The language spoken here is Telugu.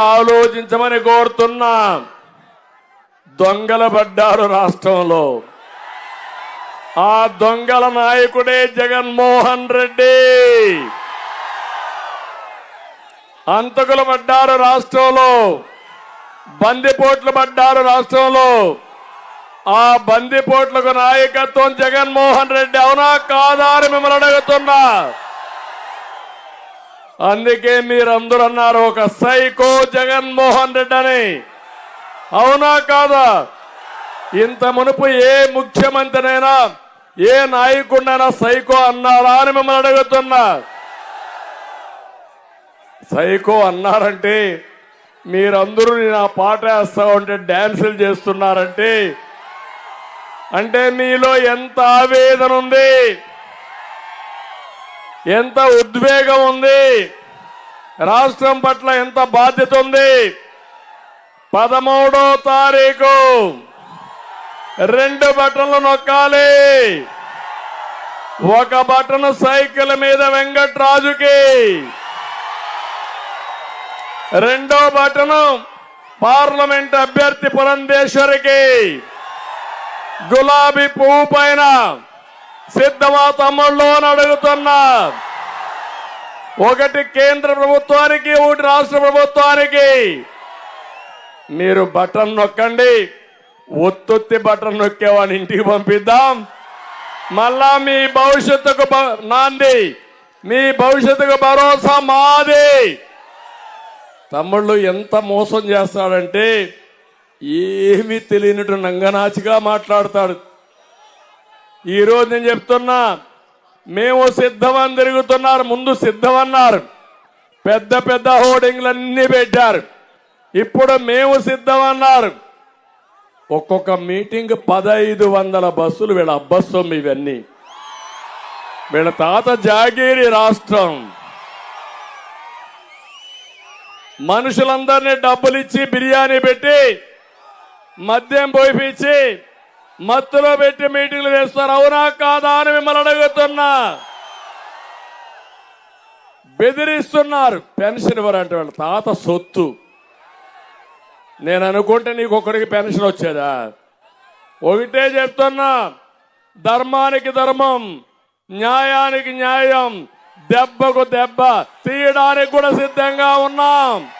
ఆలోచించమని కోరుతున్నా. దొంగల పడ్డారు రాష్ట్రంలో. ఆ దొంగల నాయకుడే జగన్మోహన్ రెడ్డి. అంతకులు పడ్డారు రాష్ట్రంలో. బందిపోట్లు పడ్డారు రాష్ట్రంలో. ఆ బందిపోట్లకు నాయకత్వం జగన్మోహన్ రెడ్డి. అవునా కాదా అని మిమ్మల్ని అడుగుతున్నా. అందుకే మీరందరూ అన్నారు ఒక సైకో జగన్మోహన్ రెడ్డి అని అవునా కాదా? ఇంత మునుపు ఏ ముఖ్యమంత్రినైనా ఏ నాయకుడినైనా సైకో అన్నారా అని మిమ్మల్ని అడుగుతున్నా. సైకో అన్నారంటే మీరందరూ నేను ఆ పాట వేస్తా ఉంటే డ్యాన్సులు చేస్తున్నారంటే అంటే మీలో ఎంత ఆవేదన ఉంది ఎంత ఉద్వేగం ఉంది. రాష్ట్రం పట్ల ఎంత బాధ్యత ఉంది. పదమూడో తారీఖు రెండు బటన్లు నొక్కాలి. ఒక బటన్ సైకిల్ మీద వెంకట్రాజుకి. రెండో బటను పార్లమెంట్ అభ్యర్థి పురంధేశ్వరికి. గులాబీ పువ్వు పైన. సిద్ధమా తమ్ముళ్ళు అని అడుగుతున్నా. ఒకటి కేంద్ర ప్రభుత్వానికి ఒకటి రాష్ట్ర ప్రభుత్వానికి. మీరు బటన్ నొక్కండి. ఒత్తుత్తి బటన్ నొక్కేవాడిని ఇంటికి పంపిద్దాం. మళ్ళా మీ భవిష్యత్తుకు నాంది. మీ భవిష్యత్తుకు భరోసా మాది. తమ్ముళ్ళు ఎంత మోసం చేస్తాడంటే ఏమీ తెలియనట్టు నంగనాచిగా మాట్లాడతాడు. ఈరోజు నేను చెప్తున్నా మేము సిద్ధమని తిరుగుతున్నారు ముందు సిద్ధమన్నారు. పెద్ద పెద్ద హోర్డింగ్లన్నీ పెట్టారు. ఇప్పుడు మేము సిద్ధమన్నారు. ఒక్కొక్క మీటింగ్ పదహైదు వందల బస్సులు వీళ్ళ అబ్బస్సం ఇవన్నీ. వీళ్ళ తాత జాగీరి రాష్ట్రం. మనుషులందరినీ డబ్బులు ఇచ్చి బిర్యానీ పెట్టి మద్యం పోయిపించి మత్తులో పెట్టి మీటింగ్లు వేస్తారు. అవునా కాదా అని మిమ్మల్ని అడుగుతున్నా. బెదిరిస్తున్నారు. పెన్షన్ ఇవ్వరంటే వాళ్ళ తాత సొత్తు. నేను అనుకుంటే నీకు ఒక్కడికి పెన్షన్ వచ్చేదా? ఒకటే చెప్తున్నా. ధర్మానికి ధర్మం న్యాయానికి న్యాయం దెబ్బకు దెబ్బ తీయడానికి కూడా సిద్ధంగా ఉన్నాం.